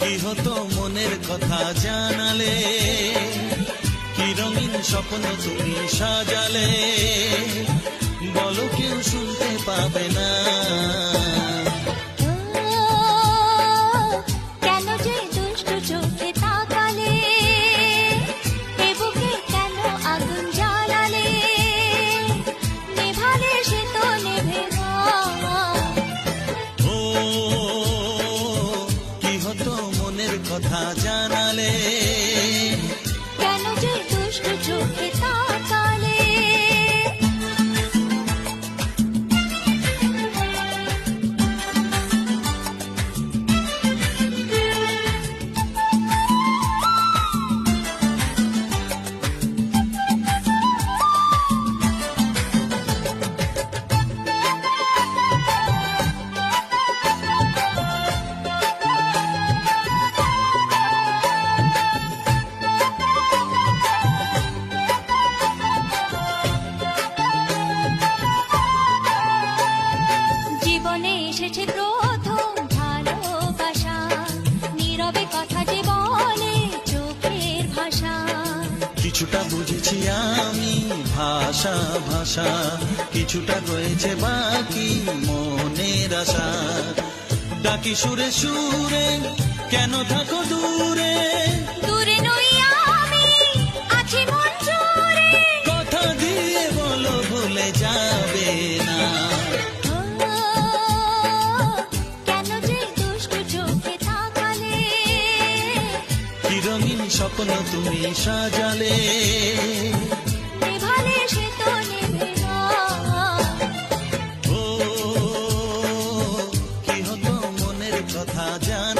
কি হতো মনের কথা জানালে কি রঙিন স্বপ্ন তুমি সাজালে, বলো কেউ শুনতে পাবে না। কিছুটা বুঝেছি আমি ভাষা ভাষা। কিছুটা রয়েছে বাকি মনের আশা। ডাকি সুরে সুরে কেন থাকো দূরে? দূরে নই আমি আছি মন কথা দিয়ে বলো ভুলে যাবে স্বপ্ন তুমি সাজালে। ও কি হতো মনের কথা জানালে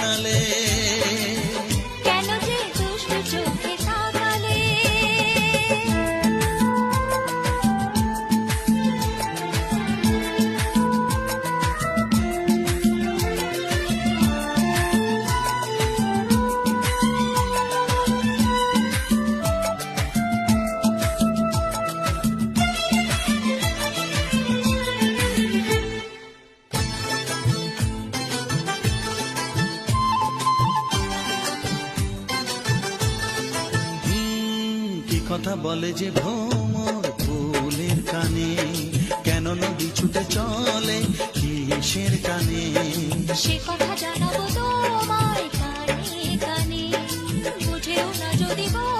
কথা বলে যে ভ্রমর ফুলের কানে। কেন নদী ছুটে চলে কিসের কানে? সে কথা জানাব তোমায় কানে কানে। বুঝেও না যদি বোঝো